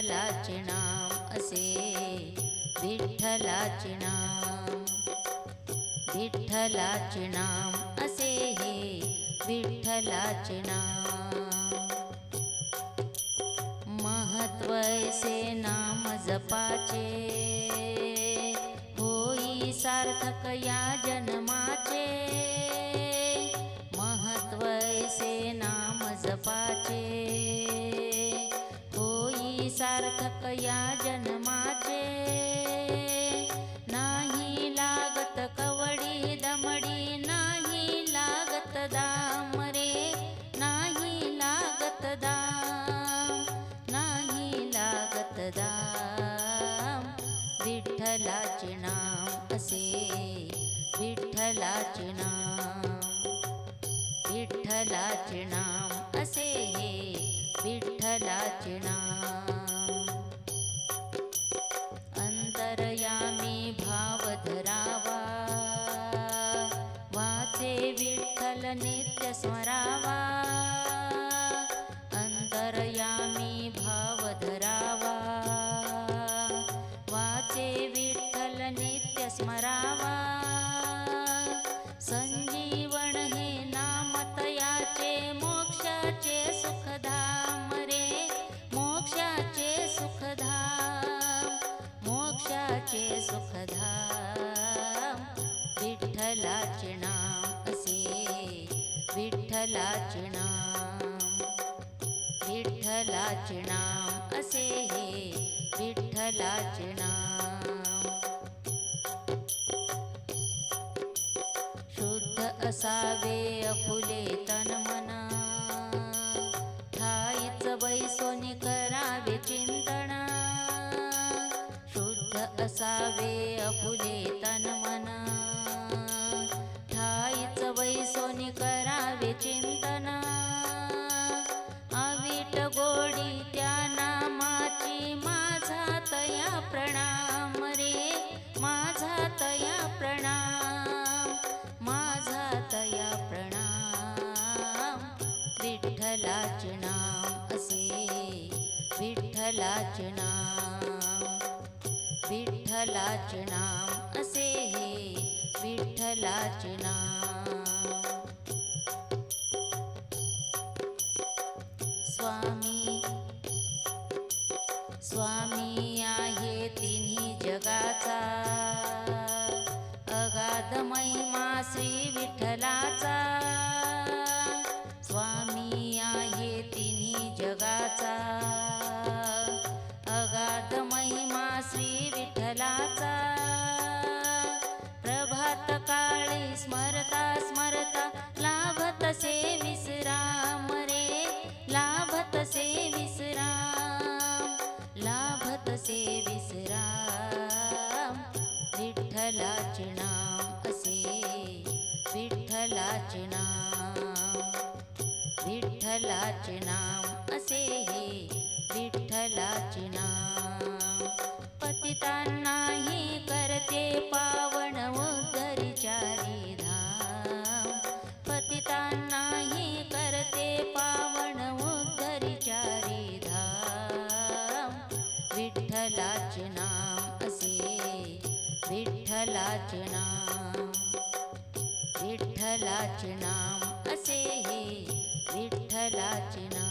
विठ्ठलाचे नाम असे. विठ्ठलाचे नाम. विठ्ठलाचे नाम असे हे. विठ्ठलाचे नाम. महत्वैसे नाम जपाचे. होई सार्थक या जन्माचे. महत्वैसे नाम जपाचे. सार्थक या जन्माचे. नाही लागत कवडी दमडी नाही लागत दाम रे. नाही लागत दाम नाही लागत दाम. विठ्ठलाचे नाम असे विठ्ठलाचे नाम. विठ्ठलाचे नाम असे हे विठ्ठलाचे नाम. स्मरावा अंतरयामी भाव धरावा. वाचे विठ्ठल नित्य स्मरावा संजीवन हे नामतयाचे मोक्षाचे सुखधाम रे मोक्षाचे सुखधाम मोक्षाचे सुखधाम विठ्ठलाचे नाम असे. विठ्ठलाचे नाम विठ्ठलाचे नाम असे हे विठ्ठलाचे नाम शुद्ध असावे अपुले तन मना ठाईच बैसोनी करावे चिंतना. शुद्ध असावे अपुले तन मना विठ्ठलाचे नाम विठ्ठलाचे नाम असे हे विठ्ठलाचे नाम विठ्ठलाचे नाम विठ्ठलाचे नाम असे हे विठ्ठलाचे नाम पतितांनाही करते पावन उद्धरी चारी धाम पतितांनाही करते पावन उद्धरी चारी धाम विठ्ठलाचे नाम असे विठ्ठलाचे नाम विठ्ठलाचे नाम असे हे विठ्ठलाचे नाम